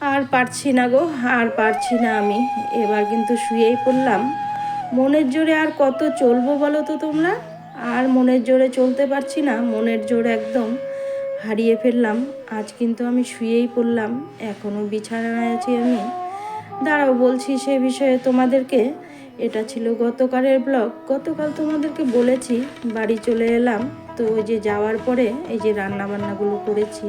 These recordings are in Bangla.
আর পারছি না গো, আর পারছি না আমি। এবার কিন্তু শুয়েই পড়লাম। মনের জোরে আর কত চলবো বলো তো তোমরা? আর মনের জোরে চলতে পারছি না, মনের জোরে একদম হারিয়ে ফেললাম। আজ কিন্তু আমি শুয়েই পড়লাম এখনও বিছানায় আছি আমি। দাঁড়াও, বলছি সে বিষয়ে তোমাদেরকে। এটা ছিল গতকালের ব্লগ। গতকাল তোমাদেরকে বলেছি, বাড়ি চলে এলাম। তো ওই যে যাওয়ার পরে এই যে রান্না বান্নাগুলো করেছি।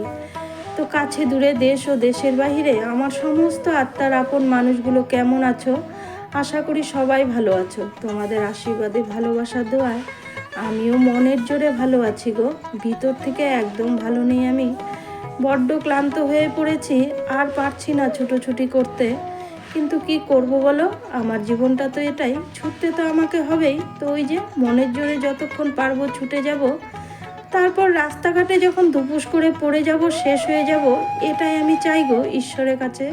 তো কাছে দূরে দেশ ও দেশের বাহিরে, আমার সমস্ত আত্মার আপন মানুষগুলো কেমন আছো? আশা করি সবাই ভালো আছো। তোমাদের আশীর্বাদে, ভালোবাসা দেওয়ায় আমিও মনের জোরে ভালো আছি গো। ভিতর থেকে একদম ভালো নেই আমি। বড্ড ক্লান্ত হয়ে পড়েছি, আর পারছি না ছুটোছুটি করতে। কিন্তু কি করব বলো? আমার জীবনটা তো এটাই। ছুটতে তো আমাকে হবেই। তো ওই যে মনের জোরে যতক্ষণ পারব ছুটে যাব তারপর রাস্তাঘাটে যখন দুপুস করে পড়ে যাব, শেষ হয়ে যাব, এটাই আমি চাইগো ঈশ্বরের কাছে।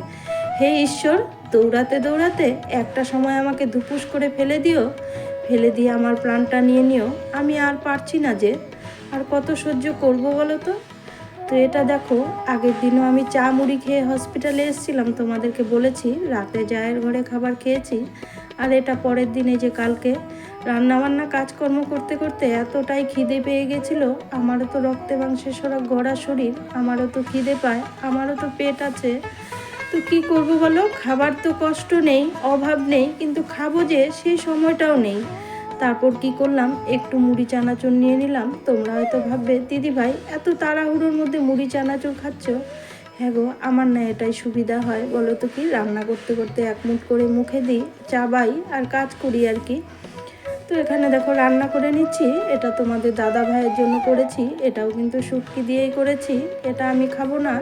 হে ঈশ্বর, দৌড়াতে দৌড়াতে একটা সময় আমাকে দুপুস করে ফেলে দিও, ফেলে দিয়ে আমার প্রাণটা নিয়ে নিও। আমি আর পারছি না যে, আর কত সহ্য করব বলো তো? তো এটা দেখো, আগের দিনও আমি চা মুড়ি খেয়ে হসপিটালে এসেছিলাম, তোমাদেরকে বলেছি, রাতে জায়ের ঘরে খাবার খেয়েছি, আর এটা পরের দিনে যে কালকে রান্নাবান্না, কাজকর্ম করতে করতে এতটাই খিদে পেয়ে গেছিল, আমারও তো রক্তে মাংসে সরা গড়া শরীর, আমারও তো খিদে পায়, আমারও তো পেট আছে। তো কি করব বলো? খাবার তো কষ্ট নেই, অভাব নেই, কিন্তু খাব যে সেই সময়টাও নেই। তারপর কি করলাম? একটু মুড়ি, চানাচুর নিয়ে নিলাম। তোমরা হয়তো ভাববে, দিদি ভাই, এত তাড়াহুড়োর মধ্যে মুড়ি, চানাচুর খাচ্ছ? হ্যাঁ গো, আমার না এটাই সুবিধা হয়। বলো তো কি, রান্না করতে করতে এক মুঠ করে মুখে দিই, চাবাই আর কাজ করি আর কি। তো এখানে দেখো রান্না করে নিচ্ছি। এটা তোমাদের দাদা ভাইয়ের জন্য করেছি। এটাও কিন্তু শুটকি দিয়েই করেছি। এটা আমি খাব না।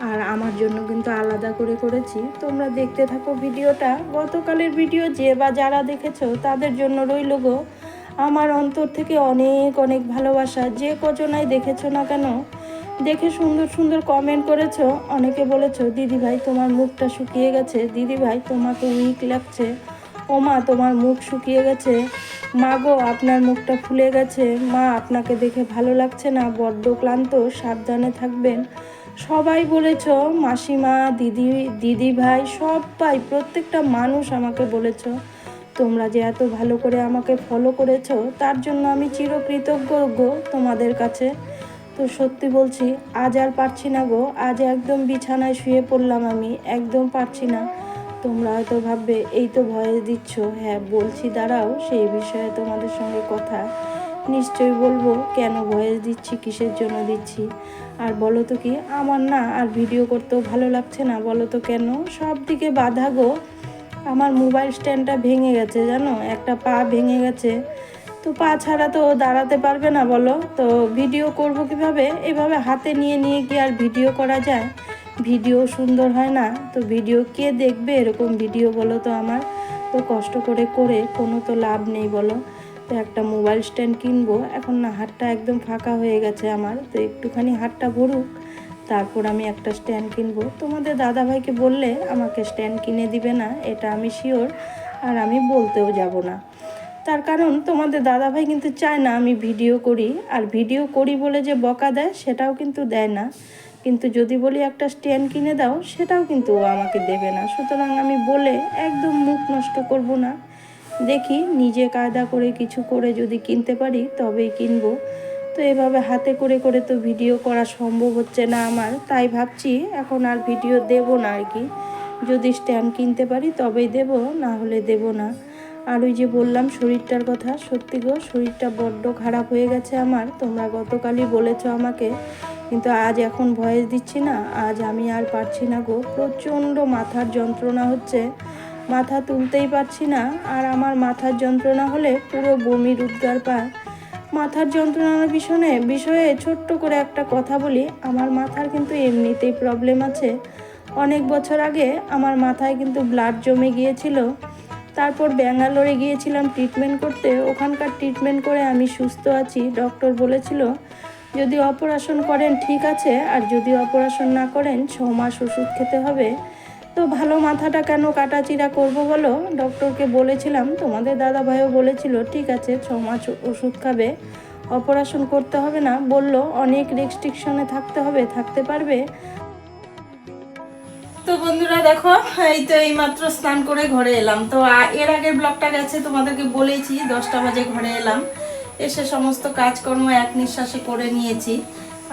আর আমার জন্য কিন্তু আলাদা করে করেছি। তোমরা দেখতে থাকো ভিডিওটা। গতকালের ভিডিও যে বা যারা দেখেছ, তাদের জন্য রইল গো। আমার অন্তর থেকে অনেক অনেক ভালোবাসা। যে কজনাই দেখেছ না কেন, দেখে সুন্দর সুন্দর কমেন্ট করেছ। অনেকে বলেছ, দিদি ভাই, তোমার মুখটা শুকিয়ে গেছে। দিদি ভাই, তোমাকে উইক লাগছে। ওমা, তোমার মুখ শুকিয়ে গেছে। মা গো, আপনার মুখটা ফুলে গেছে। মা, আপনাকে দেখে ভালো লাগছে না? বড্ড ক্লান্ত, সাবধানে থাকবেন। সবাই বলেছ, মাসিমা, দিদি দিদি ভাই সবাই, প্রত্যেকটা মানুষ আমাকে বলেছ, তোমরা যে এত ভালো করে আমাকে ফলো করেছ, তার জন্য আমি চিরকৃতজ্ঞ গো তোমাদের কাছে। তো সত্যি বলছি, আজ আর পারছি না গো, আজ একদম বিছানায় শুয়ে পড়লাম আমি, একদম পারছি না। তোমরা হয়তো ভাববে, এই তো ভয়ে দিচ্ছ। হ্যাঁ বলছি, দাঁড়াও, সেই বিষয়ে তোমাদের সঙ্গে কথা। নিশ্চয়ই বলব, কেন ভয়েস দিচ্ছি? কিসের জন্য দিচ্ছি? আর বলো তো কি, আমার না আর ভিডিও করতেও ভালো লাগছে না। বলো তো কেন? সব দিকে বাধা গো। আমার মোবাইল স্ট্যান্ডটা ভেঙে গেছে, জানো? একটা পা ভেঙে গেছে। তো পা ছাড়া তো দাঁড়াতে পারবে না, বলো? তো ভিডিও করব কীভাবে? এভাবে হাতে নিয়ে নিয়ে কি আর ভিডিও করা যায়? ভিডিও সুন্দর হয় না? তো ভিডিও কে দেখবে? এরকম ভিডিও বলো তো আমার। তো কষ্ট করে করে কোনো তো লাভ নেই বলো। তো একটা মোবাইল স্ট্যান্ড কিনবো। এখন না হাতটা একদম ফাঁকা হয়ে গেছে আমার। তো একটুখানি হাতটা ভরুক, তারপর আমি একটা স্ট্যান্ড কিনবো। তোমাদের দাদাভাইকে বললে আমাকে স্ট্যান্ড কিনে দিবে না, এটা আমি শিওর আর আমি বলতেও যাব না। তার কারণ তোমাদের দাদাভাই কিন্তু চায় না আমি ভিডিও করি। আর ভিডিও করি বলে যে বকা দেয়, সেটাও কিন্তু দেয় না। কিন্তু যদি বলি একটা স্ট্যান্ড কিনে দাও, সেটাও কিন্তু ও আমাকে দেবে না। সুতরাং আমি বলে একদম মুখ নষ্ট করব না। দেখি নিজে কায়দা করে কিছু করে যদি কিনতে পারি, তবেই কিনবো। তো এভাবে হাতে করে করে তো ভিডিও করা সম্ভব হচ্ছে না আমার, তাই ভাবছি এখন আর ভিডিও দেব না আর কি। যদি স্ট্যান্ড কিনতে পারি, তবেই দেব, না হলে দেব না। আর ওই যে বললাম, শরীরটার কথা, সত্যি গো, শরীরটা বড্ড খারাপ হয়ে গেছে আমার। তোমরা গতকালই বলেছ আমাকে কিন্তু আজ এখন ভয়েস দিচ্ছি না, আজ আমি আর পারছি না গো। প্রচণ্ড মাথার যন্ত্রণা হচ্ছে। মাথা তুলতেই পারছি না, আর আমার মাথার যন্ত্রণা হলে পুরো বমির উদ্গার পায় মাথার যন্ত্রণার বিষয়ে বিষয়ে ছোট্ট করে একটা কথা বলি, আমার মাথার কিন্তু এমনিতেই প্রবলেম আছে। অনেক বছর আগে আমার মাথায় কিন্তু ব্লাড জমে গিয়েছিল। তারপর ব্যাঙ্গালোরে গিয়েছিলাম ট্রিটমেন্ট করতে। ওখানকার ট্রিটমেন্ট করে আমি সুস্থ আছি। ডক্টর বলেছিল যদি অপারেশন করেন, ঠিক আছে। আর যদি অপারেশন না করেন, ছ মাস ওষুধ খেতে হবে। তো ভালো মাথাটা কেন কাটাচিরা করব বলো? ডক্টরকে বলেছিলাম, তোমাদের দাদা ভাইও বলেছিল, ঠিক আছে, ছ মাস ওষুধ খাবে, অপারেশন করতে হবে না। বলল, অনেক রেস্ট্রিকশনে থাকতে হবে, থাকতে পারবে। তো বন্ধুরা দেখো, এই তো এই মাত্র স্নান করে ঘরে এলাম। তো এর আগের ব্লগটা গেছে, তোমাদেরকে বলেছি দশটা বাজে ঘরে এলাম। এসে সমস্ত কাজকর্ম এক নিঃশ্বাসে করে নিয়েছি।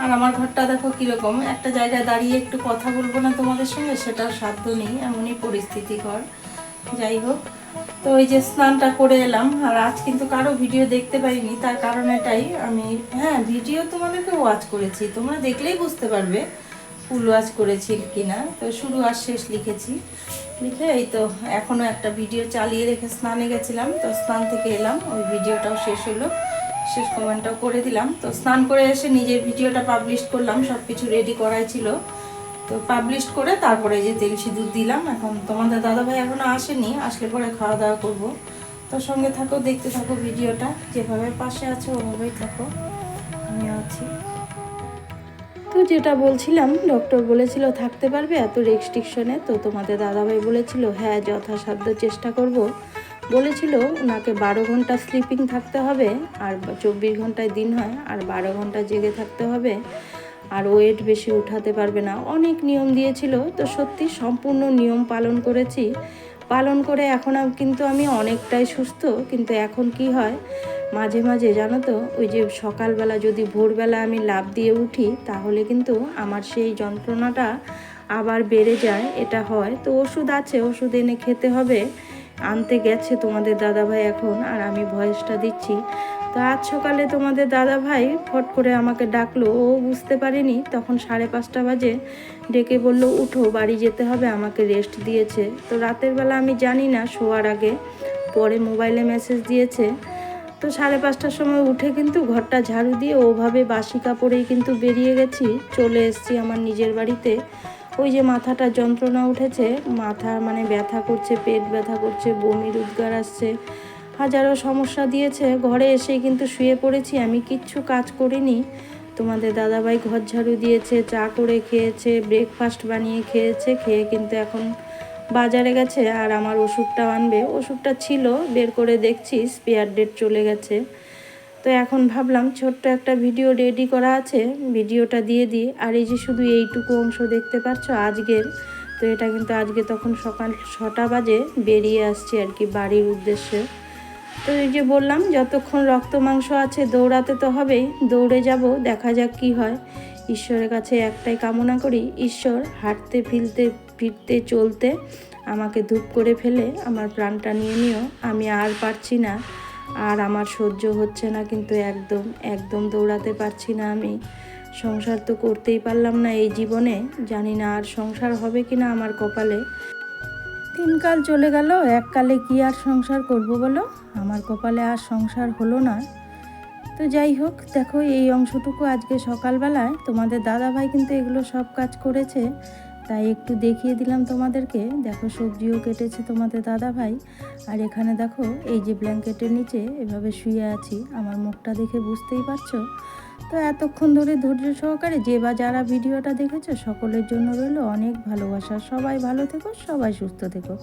আর আমার ঘরটা দেখো কীরকম। একটা জায়গায় দাঁড়িয়ে একটু কথা বলব না তোমাদের সঙ্গে, সেটার সাধ্য নেই। এমনই পরিস্থিতি ঘর। যাই হোক, তো ওই যে স্নানটা করে এলাম। আর আজ কিন্তু কারও ভিডিও দেখতে পাইনি, তার কারণ এটাই। আমি হ্যাঁ ভিডিও তোমাদেরকে ওয়াচ করেছি। তোমরা দেখলেই বুঝতে পারবে ফুল ওয়াচ করেছি কিনা। তো শুরু আর শেষ লিখেছি। লিখে এই তো এখনও একটা ভিডিও চালিয়ে রেখে স্নানে গেছিলাম। তো স্নান থেকে এলাম। ওই ভিডিওটাও শেষ হলো। শেষ কমেন্টটাও করে দিলাম। তো স্নান করে এসে নিজের ভিডিওটা পাবলিশ করলাম সব কিছু রেডি করাই ছিল। তো পাবলিশ করে তারপরে যে তেল সিঁদুর দিলাম। এখন তোমাদের দাদাভাই এখনও আসেনি, আসলে পরে খাওয়া দাওয়া করব। তো সঙ্গে থাকো, দেখতে থাকো ভিডিওটা। যেভাবে পাশে আছো, ওভাবেই থাকো। আমি আছি। তো যেটা বলছিলাম ডক্টর বলেছিল থাকতে পারবে এত রেস্ট্রিকশনে তো তোমাদের দাদাভাই বলেছিল হ্যাঁ যথাসাধ্য চেষ্টা করব। বলেছিল ওনাকে বারো ঘণ্টা স্লিপিং থাকতে হবে আর চব্বিশ ঘন্টায় দিন হয় আর বারো ঘণ্টা জেগে থাকতে হবে আর ওয়েট বেশি উঠাতে পারবে না। অনেক নিয়ম দিয়েছিল। তো সত্যি সম্পূর্ণ নিয়ম পালন করেছি। পালন করে এখন কিন্তু আমি অনেকটাই সুস্থ। কিন্তু এখন কি হয়? মাঝে মাঝে জানো তো, ওই যে সকালবেলা যদি ভোরবেলা আমি লাভ দিয়ে উঠি, তাহলে কিন্তু আমার সেই যন্ত্রণাটা আবার বেড়ে যায়। এটা হয়। তো ওষুধ আছে, ওষুধ এনে খেতে হবে। আনতে গেছে তোমাদের দাদাভাই এখন, আর আমি ভয়েসটা দিচ্ছি। তো আজ সকালে তোমাদের দাদা ভাই ফট করে আমাকে ডাকলো, ও বুঝতে পারেনি। তখন সাড়ে পাঁচটা বাজে, ডেকে বলল, উঠো, বাড়ি যেতে হবে, আমাকে রেস্ট দিয়েছে। তো রাতের বেলা আমি জানি না শোয়ার আগে, পরে মোবাইলে মেসেজ দিয়েছে। তো সাড়ে পাঁচটার সময় উঠে কিন্তু ঘরটা ঝাড়ু দিয়ে ওভাবে বাসি কাপড়েই কিন্তু বেরিয়ে গেছি, চলে এসেছি আমার নিজের বাড়িতে। ওই যে মাথাটা যন্ত্রণা উঠেছে, মাথা মানে ব্যথা করছে, পেট ব্যথা করছে, বমির উদ্গার আসছে। হাজারো সমস্যা দিয়েছে, ঘরে এসে কিন্তু শুয়ে পড়েছি, আমি কিচ্ছু কাজ করিনি। তোমাদের দাদাভাই ঘর ঝাড়ু দিয়েছে, চা করে খেয়েছে ব্রেকফাস্ট বানিয়ে খেয়েছে, খেয়ে কিন্তু এখন বাজারে গেছে, আর আমার ওষুধটা আনবে। ওষুধটা ছিল, বের করে দেখছি স্পেয়ার ডেট চলে গেছে। তো এখন ভাবলাম ছোট্ট একটা ভিডিও রেডি করা আছে, ভিডিওটা দিয়ে দিই। আর এই যে শুধু এইটুকু অংশ দেখতে পাচ্ছ আজকের, তো এটা কিন্তু আজকে তখন সকাল ছটা বাজে বেরিয়ে আসছি আর কি বাড়ির উদ্দেশ্যে। তো এই যে বললাম, যতক্ষণ রক্ত মাংস আছে দৌড়াতে তো হবেই, দৌড়ে যাব, দেখা যাক কি হয়। ঈশ্বরের কাছে একটাই কামনা করি, ঈশ্বর হাঁটতে, ফিরতে ফিরতে, চলতে আমাকে ধূপ করে ফেলে, আমার প্রাণটা নিয়ে নিও। আমি আর পারছি না। আর আমার সহ্য হচ্ছে না, কিন্তু একদম একদম দৌড়াতে পারছি না আমি। সংসার তো করতেই পারলাম না এই জীবনে। জানি না আর সংসার হবে কি না আমার কপালে। তিনকাল চলে গেল, এককালে কি আর সংসার করব বলো? আমার কপালে আর সংসার হলো না। তো যাই হোক, দেখো এই অংশটুকু আজকে সকালবেলায়। তোমাদের দাদাভাই কিন্তু এগুলো সব কাজ করেছে। তাই একটু দেখিয়ে দিলাম তোমাদেরকে। দেখো সবজিও কেটেছে তোমাদের দাদা ভাই আর এখানে দেখো, এই যে ব্ল্যাঙ্কেটের নিচে এভাবে শুয়ে আছি। আমার মুখটা দেখে বুঝতেই পারছ? তো এতক্ষণ ধরে ধৈর্য সহকারে যে বা যারা ভিডিওটা দেখেছ, সকলের জন্য রইল অনেক ভালোবাসা। সবাই ভালো থেকো, সবাই সুস্থ থেকো।